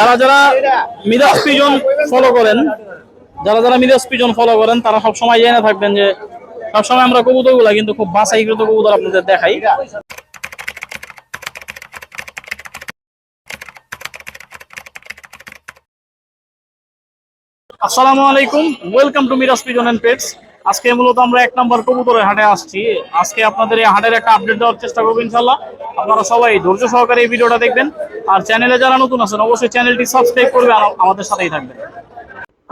যারা যারা Miraj pigeon follow করেন, যারা যারা মিরাজ পিজন ফলো করেন, তারা সব সময় জেনে থাকবেন যে সবসময় আমরা কবুতরগুলা কিন্তু খুব বাছাইকৃত কবুতর আপনাদের দেখাই। আসসালামু আলাইকুম welcome to Miraj pigeon and pets আজকে মূলত আমরা এক নম্বর কবুতরের হাটে আসছি। আজকে আপনাদের এই হাটের একটা আপডেট দেওয়ার চেষ্টা করব ইনশাল্লাহ আপনারা সবাই ধৈর্য সহকারে এই ভিডিওটা দেখবেন। আর চ্যানেলে যারা নতুন আছেন অবশ্যই চ্যানেলটি সাবস্ক্রাইব করবে আর আমাদের সাথেই থাকবেন।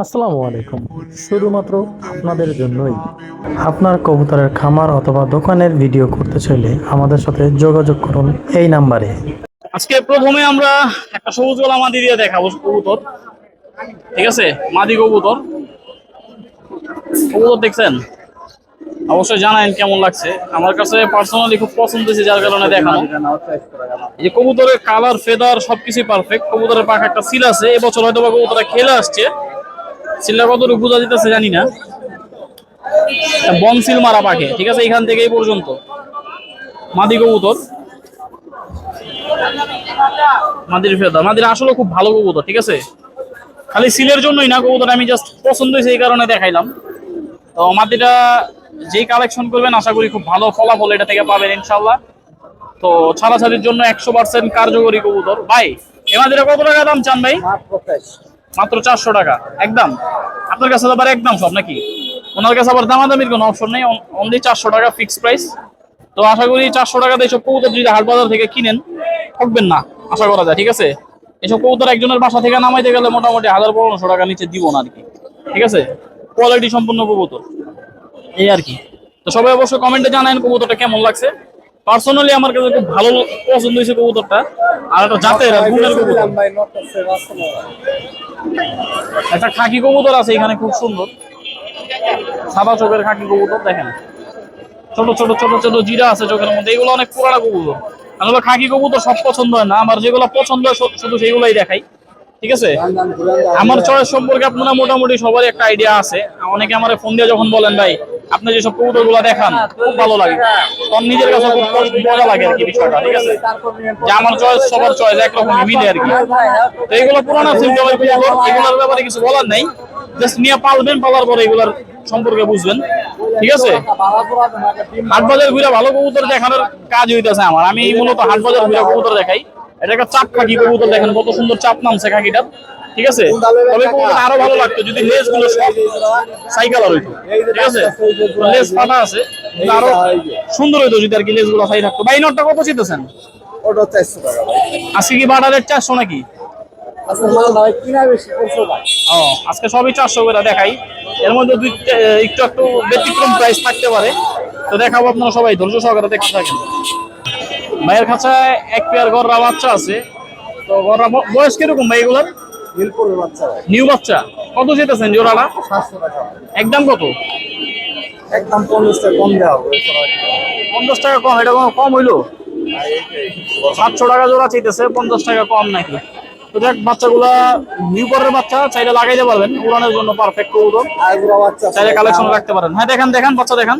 আসসালামু আলাইকুম। শুধুমাত্র আপনাদের জন্যই। আপনার কবুতরের খামার অথবা দোকানের ভিডিও করতে চাইলে আমাদের সাথে যোগাযোগ করুন এই নাম্বারে। আজকে প্রথমে আমরা একটা সবুজ গলা মাদি দিয়ে দেখাবো কবুতর। ঠিক আছে? মাদি কবুতর। কবুতর দেখছেন? অবশ্যই জানায়েন কেমন লাগছে। আমার কাছে পার্সোনালি খুব পছন্দ হয়েছে, যার কারণে দেখানো এই যে কবুতরের কালার ফেদার সবকিছুই পারফেক্ট কবুতরের পাখা একটা সিল আছে। এবছর হয়তো বা কবুতরটা খেলে আসছে। সিলটা কতটুকু বোঝা দিতেছে জানি না। একটা বন সিল মারা পাখে। ঠিক আছে, এখান থেকে এই পর্যন্ত। মাদি কবুতর। মাদির ফেদা মাদির আসলে খুব ভালো কবুতর, ঠিক আছে? খালি সিলের জন্যই না কবুতর আমি জাস্ট পছন্দ হয়েছে এই কারণে দেখাইলাম। তো মাদিটা যেই কালেকশন করবেন আশা করি খুব ভালো ফলাফল এটা থেকে পাবেন ইনশাল্লাহ তো ছাড়াছাড়ির জন্য একশো পার্সেন্ট কার্যকরী কবুতর। ভাই এ মাদিরা কত টাকা দাম চান ভাই? মাত্র চারশো। টাকা। একদম? আপনার কাছে আবার একদম সব নাকি? ওনার কাছে আবার দামাদামির কোনো অপশন নেই অনলি চারশো টাকা ফিক্স প্রাইস তো আশা করি চারশো টাকাতে এইসব কবুতর যদি হাট বাজার থেকে কিনেন ঠকবেন না আশা করা যায় ঠিক আছে? এইসব কবুতর একজনের বাসা থেকে নামাইতে গেলে মোটামুটি হাজার পনেরোশো টাকা নিচে দিব না আর কি ঠিক আছে? কোয়ালিটি সম্পূর্ণ কবুতর। এই আর কি। তো সবাই অবশ্যই কমেন্টে জানান কবুতরটা কেমন লাগছে। পার্সোনালি আমার কাছে খুব ভালো পছন্দ হয়েছে কবুতরটা। আর একটা জাতের আর গুণের কবুতর। একটা খাকি কবুতর আছে এখানে খুব সুন্দর। সাদা চোখের খাকি কবুতর দেখেন। ছোট ছোট ছোট ছোট জিরা আছে চোখের মধ্যে। এগুলো অনেক পুরানা কবুতর। আসলে খাকি কবুতর সব পছন্দ হয় না। আমার যেগুলো পছন্দ হয় শুধু সেইগুলাই দেখাই। ঠিক আছে? আমার চয়েস সম্পর্কে আপনারা মোটামুটি সবারই একটা আইডিয়া আছে। অনেকে আমার ফোন দিয়ে যখন বলেন ভাই আপনি যেসব কবুতরগুলা দেখান খুব ভালো লাগে। তখন নিজের কাছে খুব মজা লাগে আর কি বিষয়টা ঠিক আছে? যে আমার চয়েস সবার চয়েস একরকমই মিলে আর কি। তো এগুলো পুরানো সিম্পল এগুলোর ব্যাপারে কিছু বলার নাই। জাস্ট নিয়ে পালবেন পালার পরে এগুলোর সম্পর্কে বুঝবেন ঠিক আছে? হাট বাজার ঘুরে ভালো কবুতর দেখানোর কাজ হইতেছে আমার। আমি মূলত হাট বাজার ঘুরে কবুতর দেখাই। এটা একটা চাপ খাকি কবুতর দেখেন কত সুন্দর চাপ নামছে খাকিটার ঠিক আছে? তবে কবুতর আরও ভালো লাগতো যদি লেজগুলো সব সাইকেল আর হইতো। ঠিক আছে? লেজ ফাটা আছে আরও সুন্দর হইতো যদি আর কি লেজগুলো সাই থাকতো। ভাই নটটা কত চিতেছেন ওটা চারশো টাকা ভাই। আজকে কি বাটা রেট চারশো নাকি? আচ্ছা আজকে সবই চারশো করে দেখাই। এর মধ্যে দুই একটু একটু ব্যতিক্রম প্রাইস থাকতে পারে। তো দেখাবো আপনারা সবাই ধৈর্য সহকারে দেখতে থাকেন। ভাইয়ের কাছে এক পেয়ার গররা বাচ্চা আছে। তো গররা বয়স কীরকম ভাই এগুলোর? নীলপুরের বাচ্চা। নিউ বাচ্চা। কত যেতেছেন জোড়াটা? সাতশো টাকা। একদম কত? একদম পঞ্চাশ টাকা কম দেওয়া হবে। পঞ্চাশ টাকা কম এটা কোনো কম হইল? সাতশো টাকা জোড়া চাইতেছে পঞ্চাশ টাকা কম নাকি? তো দেখ বাচ্চাগুলা নিউ পরের বাচ্চা চাইলে লাগাইতে পারবেন। উড়ানোর জন্য পারফেক্ট কবুতর। চাইলে কালেকশন রাখতে পারেন। হ্যাঁ দেখেন দেখেন বাচ্চা দেখেন।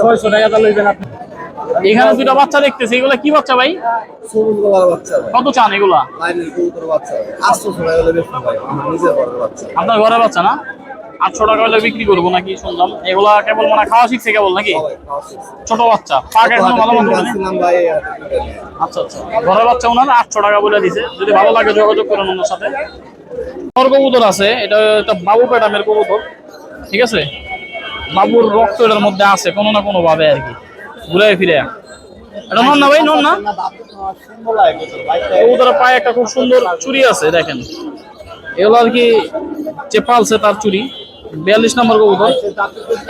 ছয়শো টাকা তা লইবেন আপনি। এখানে দুটো বাচ্চা দেখতেছি এগুলা কি বাচ্চা ভাই? সবুজ গলার বাচ্চা কত চান এগুলা? লাইনের কবুতর বাচ্চা ভাই। আটশো টাকা হলে বেশি ভাই আমার নিজের ঘরের বাচ্চা। আপনার ঘরের বাচ্চা না? আটশো টাকা হলে বিক্রি করব নাকি শুনলাম। এগুলা কেবল মানে খাওয়া শিখছে কেবল নাকি। ছোট বাচ্চা। পাক এখনও ভালো মতো ভাই। আচ্ছা আচ্ছা। ঘরের বাচ্চা ওনার আটশো টাকা বলে দিছে। যদি ভালো লাগে যোগাযোগ করেন ওনার সাথে। কবুতর আছে। এটা একটা বাবু প্যাটামের কবুতর। ঠিক আছে? বাবুর রক্ত এটার মধ্যে আছে কোনো না কোনো ভাবে আর কি। ঘুরে ফিরে এটা নন না ভাই, নন না? ভাই। কবুতরের পায়ে একটা খুব সুন্দর চুড়ি আছে, দেখেন। এগুলো আর কি যে পালছে তার চুড়ি বিয়াল্লিশ নম্বর কবুতর।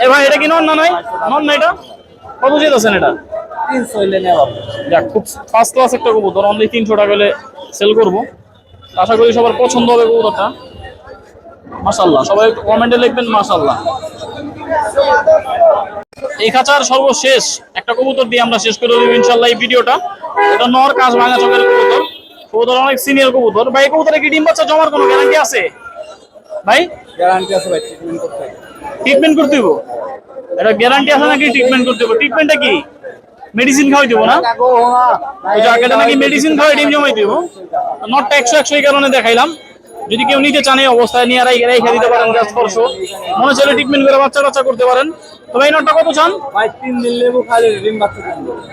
এ ভাই, এটা কি নন না নাই? নন না এটা? কত যেতেছেন এটা। যাক, খুব ফার্স্ট ক্লাস একটা কবুতর। অনলি তিনশো টাকা হলে সেল করব। আশা করি সবার পছন্দ হবে কবুতরটা। মাশাল্লাহ সবাই কমেন্টে লিখবেন মাশাল্লাহ এই খাঁচার সর্বশেষ একটা কবুতর দিয়ে আমরা শেষ করে দেবো ইনশাল্লাহ এই ভিডিওটা। এটা নর কাজ ভাঙা চোখের কবুতর। কবুতর অনেক সিনিয়র কবুতর। ভাই কবুতরে কি ডিম বাচ্চা জমার কোনো গ্যারান্টি আছে? ভাই? গ্যারান্টি আছে ভাই ট্রিটমেন্ট করতে হবে। ট্রিটমেন্ট করতে হইব? এটা গ্যারান্টি আছে নাকি ট্রিটমেন্ট করতে হইব? ট্রিটমেন্টটা কি? মেডিসিন খাওয়াই দিব না? ওই জায়গাটা নাকি মেডিসিন খাওয়াই ডিম জমাই দিব? নটটা একশো একশো এই কারণে দেখাইলাম। যদি কেউ নিতে চান এই অবস্থায় নিয়ে রাই রেখে দিতে পারেন জাস্ট করছ মনে চলে ট্রিটমেন্ট করে বাচ্চা বাচ্চা করতে পারেন। তবে এই নটটা কত চান? ভাই তিন দিন লেবু খাইলে ডিম বাচ্চা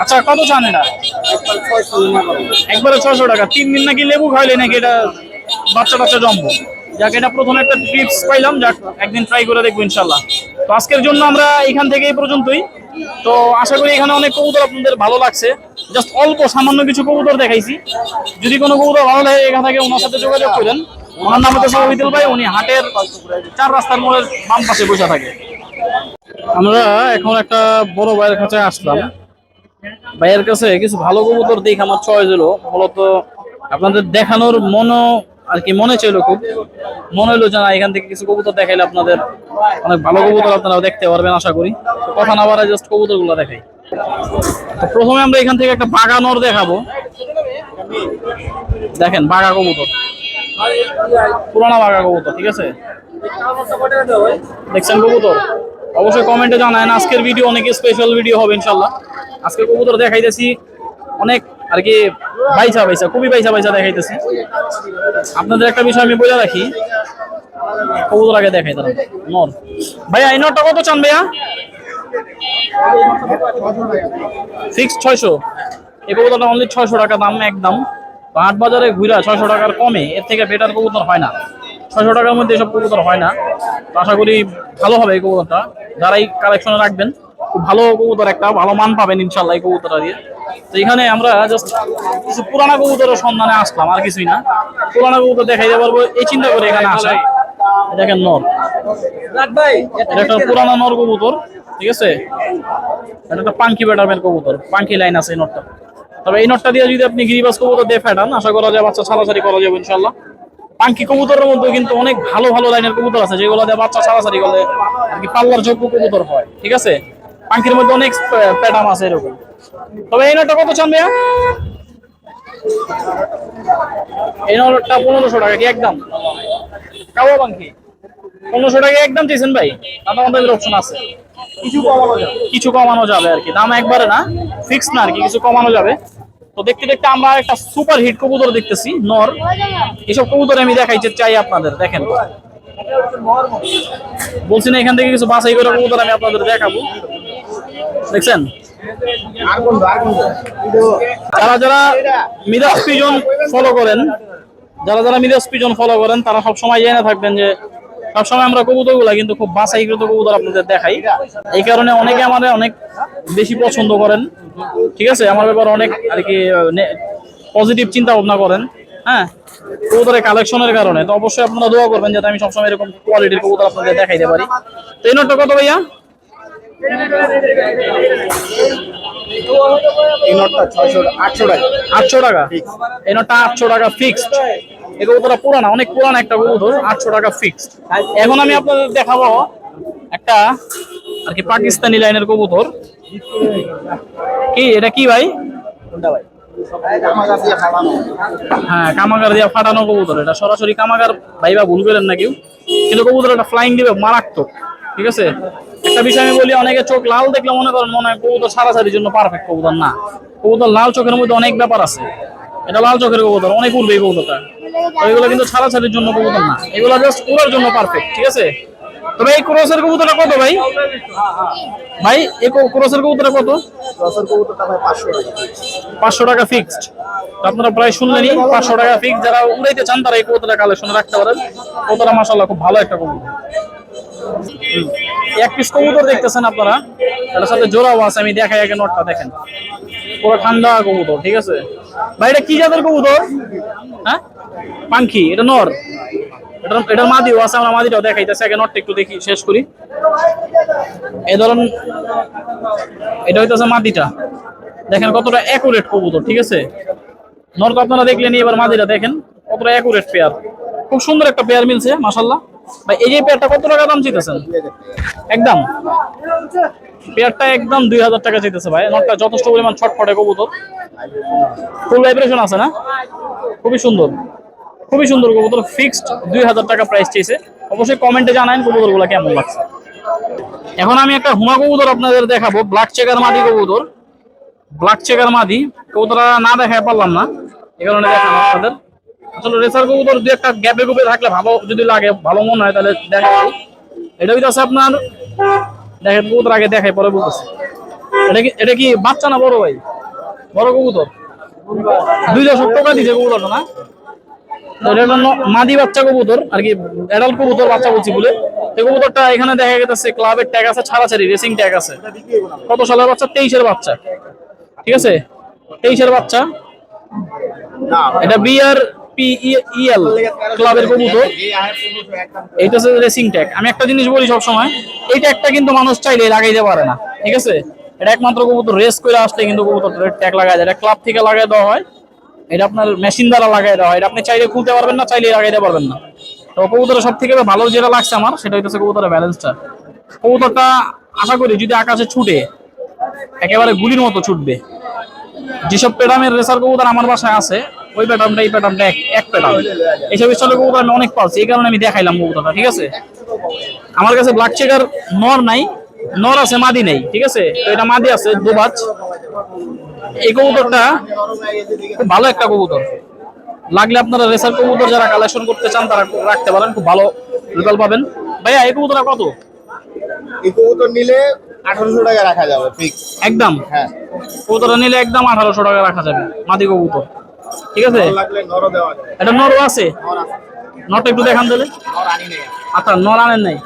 আচ্ছা কত চান এটা? একবার ছয়শো টাকা। তিন দিন নাকি লেবু খাইলে নাকি এটা বাচ্চা বাচ্চা জমবো যাক এটা প্রথম একটা টিপস পাইলাম। যাক একদিন ট্রাই করে দেখব ইনশাল্লাহ তো আজকের জন্য আমরা এখান থেকে এই পর্যন্তই। তো আশা করি এখানে অনেক কবুতর আপনাদের ভালো লাগছে। জাস্ট অল্প সামান্য কিছু কবুতর দেখাইছি। যদি কোনো কবুতর ভালো লাগে এখান থেকে ওনার সাথে যোগাযোগ করেন। ওনার নাম হচ্ছে ভাই, উনি হাটের চার রাস্তার মোড়ের বাম পাশে বসে থাকে। আমরা এখন একটা বড় ভাইয়ের কাছে আসলাম। ভাইয়ের কাছে কিছু ভালো কবুতর দেখে আমার চয়েস হলো। মূলত আপনাদের দেখানোর মনও আর কি মনে ছিল খুব। মনে হলো যে না, এখান থেকে কিছু কবুতর দেখাইলে আপনাদের অনেক ভালো কবুতর আপনারা দেখতে পারবেন, আশা করি। কথা না বাড়ায় জাস্ট কবুতরগুলো দেখাই। তো প্রথমে আমরা এখান থেকে একটা বাগানর দেখাবো। দেখেন, বাঘা কবুতর। পুরানা বাঘা কবুতর, ঠিক আছে? দেখছেন কবুতর? অবশ্যই কমেন্টে জানায় আজকের ভিডিও অনেক স্পেশাল ভিডিও হবে ইনশাল্লাহ আজকে কবুতর দেখাইতেছি অনেক আর কি বাইসা বাইসা খুবই বাইসা বাইসা দেখাইতেছি। আপনাদের একটা বিষয় আমি বলে রাখি, কবুতর আগে দেখাই তারা নর। ভাইয়া, এই নরটা কত চান ভাইয়া? ফিক্স ছয়শো। এই কবুতরটা অনলি ছয়শো টাকা দাম, একদম। হাট বাজারে ঘুরা ছয়শো টাকার কমে এর থেকে বেটার কবুতর হয় না। ছয়শো টাকার মধ্যে এসব কবুতর হয় না। আশা করি ভালো হবে এই কবুতরটা। যারা এই কালেকশনে রাখবেন খুব ভালো কবুতর একটা ভালো মান পাবেন ইনশাল্লাহ এই কবুতরটা দিয়ে। তো এখানে আমরা জাস্ট কিছু পুরানা কবুতরের সন্ধানে আসলাম আর কিছুই না। পুরানা কবুতর দেখাইতে পারব এই চিন্তা করে এখানে আসা। দেখেন নর। একটা পুরানা নর কবুতর ঠিক আছে? এটা একটা পাঙ্কি ব্যাটারম্যান কবুতর পাঙ্কি লাইন আছে এই নটটা তবে এই নটটা দিয়ে যদি আপনি গিরিবাস কবুতর দিয়ে ফেটান আশা করা যায় বাচ্চা ছাড়াছাড়ি করা যাবে ইনশাল্লাহ পাঙ্কি কবুতরের মধ্যে কিন্তু অনেক ভালো ভালো লাইনের কবুতর আছে যেগুলো দিয়ে বাচ্চা ছাড়াছাড়ি করলে আর কি পাল্লার যোগ্য কবুতর হয় ঠিক আছে? পাঙ্কির মধ্যে অনেক প্যাটার্ন আছে এরকম। তবে এই নটটা কত চান ভাইয়া? এই নটটা পনেরোশো টাকা কি একদম? কাওয়া পাঙ্কি। পনেরোশো টাকা একদম চেয়েছেন ভাই? আপনার অপশন আছে। কিছু কমানো যাবে। কিছু কমানো যাবে আর কি। দাম একবারে না? ফিক্স না আর কি, কিছু কমানো যাবে। তো দেখতে দেখতে আমরা একটা সুপার হিট কবুতর দেখতেছি, নর। এসব কবুতর আমি দেখাইতে চাই আপনাদের, দেখেন। বলছি না, এখান থেকে কিছু বাছাই করে কবুতর আমি আপনাদের দেখাবো। দেখছেন? যারা যারা মিরাজ পিজন ফলো করেন, যারা যারা মিরাজ পিজন ফলো করেন, তারা সব সময় জেনে থাকবেন যে সবসময় আমরা কবুতরগুলা কিন্তু খুব বাছাইকৃত কবুতর আপনাদের দেখাই। এই কারণে অনেকে আমাদের অনেক বেশি পছন্দ করেন। ঠিক আছে? আমার ব্যাপারে অনেক আর কি পজিটিভ চিন্তা ভাবনা করেন। হ্যাঁ? কবুতরের কালেকশনের কারণে। তো অবশ্যই আপনারা দোয়া করবেন যাতে আমি সবসময় এরকম কোয়ালিটির কবুতর আপনাদের দেখাইতে পারি। তো এই নোটটা কত ভাইয়া? এই নোটটা ছয়শো আটশো টাকা। আটশো টাকা? এই নোটটা আটশো টাকা ফিক্সড এই কবুতরটা পুরানা অনেক পুরানা একটা কবুতর আটশো টাকা ফিক্সড এখন আমি আপনাদের দেখাবো একটা আর কি পাকিস্তানি লাইনের কবুতর। কি এটা কি ভাই? কোনটা ভাই? হ্যাঁ কামাগার দিয়া ফাটানো কবুতর এটা সরাসরি কামাগার ভাইবা ভুল করেন না কেউ। কিন্তু কবুতর একটা ফ্লাইং দিবে মারাত্মক ঠিক আছে? একটা বিষয় আমি বলি অনেকে চোখ লাল দেখলে মনে করেন মনে হয় কবুতর সারাসারির জন্য পারফেক্ট কবুতর না। কবুতর লাল চোখের মধ্যে অনেক ব্যাপার আছে। এটা লাল চোখের কবুতর অনেক উঠবে এই কবুতরটা। এগুলো কিন্তু ছাড়াছাড়ির জন্য কবুতর না। এগুলো জাস্ট উড়ার জন্য পারফেক্ট ঠিক আছে? তবে এই ক্রসের কবুতরটা কত ভাই? ভাই এই ক্রসের কবুতরটা কত? দশের কবুতরটা ভাই পাঁচশো টাকা পাঁচশো টাকা ফিক্সড আপনারা প্রায় শুনলেনই পাঁচশো টাকা ফিক্সড যারা উড়াইতে চান তারা এই কবুতরটা কালেকশনে রাখতে পারেন। কবুতরটা মাসাল্লাহ খুব ভালো একটা কবুতর। এক পিস কবুতর দেখতেছেন আপনারা? এটার সাথে জোড়াও আছে আমি দেখাই আগে নোটটা দেখেন। ঠান্ডা কবুতর, ঠিক আছে? এটা কি জাতের কবুতর? হ্যাঁ? এটা নর। এটার এটার আছে, আমরা মাদিটাও দেখাইতেছি, আগে একটু দেখি, শেষ করি। এই ধরুন, এটা হইতেছে মাদিটা। দেখেন কতটা অ্যাকুরেট কবুতর, ঠিক আছে? নর আপনারা দেখলেন, এবার মাদিটা দেখেন, কতটা অ্যাকুরেট পেয়ার খুব সুন্দর একটা পেয়ার মিলছে মাশাল্লাহ ভাই, এই যে পেয়ারটা কত টাকা দাম চাইতেছেন? একদম। পেয়ারটা একদম দুই হাজার টাকা চাইতেছে ভাই। নটটা যথেষ্ট পরিমাণ ছটফটে কবুতর। ফুল ভাইব্রেশন আছে না? খুবই সুন্দর। খুবই সুন্দর কবুতর। ফিক্সড দুই হাজার টাকা প্রাইস চেয়েছে অবশ্যই কমেন্টে জানান কবুতরগুলা কেমন লাগছে। এখন আমি একটা হুমা কবুতর আপনাদের দেখাবো। ব্ল্যাক চেকার মাটি কবুতর। ব্ল্যাক চেকার মাদি কবুতরা না দেখায় পারলাম না। এই কারণে দেখানো আপনাদের। আসলে রেসার কবুতর দু একটা গ্যাপে গুপে থাকলে ভালো যদি লাগে, ভালো মনে হয় তাহলে দেখা এটা হইতেছে আপনার, দেখেন কবুতর আগে দেখাই, পরে বলতেছে। এটা কি এটা কি বাচ্চা না বড় ভাই? বড় কবুতর? দুই দশক টাকা দিছে কবুতরটা না? এটা মাদি বাচ্চা কবুতর, আর কি অ্যাডাল্ট কবুতর বাচ্চা বলছি বলে। এই কবুতরটা এখানে দেখা গেছে ক্লাবের ট্যাগ আছে, ছাড়াছাড়ি রেসিং ট্যাগ আছে। কত সালের বাচ্চা? তেইশের বাচ্চা। ঠিক আছে? তেইশের বাচ্চা। এটা বিআর পিইএল ক্লাবের কবুতর এইটা হচ্ছে রেসিং ট্যাগ আমি একটা জিনিস বলি সব সময় এই ট্যাগটা কিন্তু মানুষ চাইলে লাগাইতে পারে না, ঠিক আছে? এটা একমাত্র কবুতর রেস করে আসলে কিন্তু কবুতর ট্যাগ লাগায় যায় এটা ক্লাব থেকে লাগাই দেওয়া হয়। এটা আপনার মেশিন দ্বারা লাগাই দেওয়া হয়। এটা আপনি চাইলে খুলতে পারবেন না, চাইলে লাগাইতে পারবেন না। তো কবুতরের সব থেকে ভালো যেটা লাগছে আমার, সেটা হচ্ছে কবুতরের ব্যালেন্সটা কবুতরটা, আশা করি যদি আকাশে ছুটে, একেবারে গুলির মতো ছুটবে। যেসব প্যাডামের রেসার কবুতর আমার বাসায় আছে ওই প্যাডামটা এই প্যাডামটা এক প্যাডাম এইসব স্টাইলের কবুতর আমি অনেক পালছি এই কারণে আমি দেখাইলাম কবুতরটা ঠিক আছে? আমার কাছে ব্ল্যাক চেকার নর নাই নর আছে মাদি নেই ঠিক আছে? তো এটা মাদি আছে দুবাজ। এই কবুতরটা খুব ভালো একটা কবুতর। লাগলে আপনারা রেসার কবুতর যারা কালেকশন করতে চান তারা রাখতে পারেন খুব ভালো রেজাল্ট পাবেন। ভাইয়া এই কবুতরটা কত? এই কবুতর নিলে আঠারোশো টাকা রাখা যাবে ফিক্স একদম? হ্যাঁ। কবুতরটা নিলে একদম আঠারোশো টাকা রাখা যাবে মাদি কবুতর। ঠিক আছে? এটা নরও আছে? নর আছে। নরটা একটু দেখান দিলে নেই। আচ্ছা নর আনেন নাই।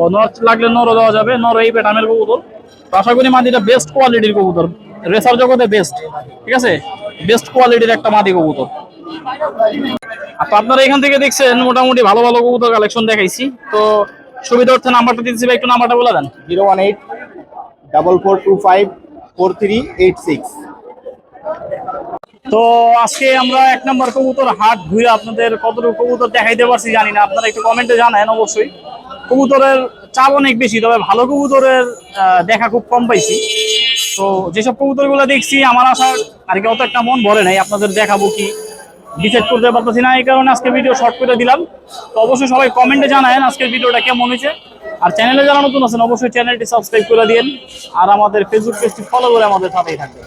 ও নর লাগলে নরও দেওয়া যাবে। নর এই পেটামের কবুতর। আশা করি মাদিটা বেস্ট কোয়ালিটির কবুতর। রেসার জগতে বেস্ট ঠিক আছে? বেস্ট কোয়ালিটির একটা মাদি কবুতর। তো আপনারা এখান থেকে দেখছেন মোটামুটি ভালো ভালো কবুতর কালেকশন দেখাইছি। তো সুবিধার্থে নাম্বারটা দিতেছি ভাই একটু নাম্বারটা বলে দেন। Zero one eight double four two five four three eight six. তো আজকে আমরা এক নম্বর কবুতর হাট ঘুরে আপনাদের কতটুকু কবুতর দেখাইতে পারছি জানি না। আপনারা একটু কমেন্টে জানান অবশ্যই। কবুতরের চাপ অনেক বেশি, তবে ভালো কবুতরের দেখা খুব কম পাইছি। তো যেসব কবুতরগুলো দেখছি, আমার আশা আর কি অত একটা মন ভরে নাই, আপনাদের দেখাবো কি ডিসাইড করতে পারতেছি না, এই কারণে আজকে ভিডিও শর্ট করে দিলাম। তো অবশ্যই সবাই কমেন্টে জানায়েন আজকের ভিডিওটা কেমন হয়েছে। আর চ্যানেলে যারা নতুন আছেন, অবশ্যই চ্যানেলটি সাবস্ক্রাইব করে দিন আর আমাদের ফেসবুক পেজটি ফলো করে আমাদের সাথেই থাকবেন।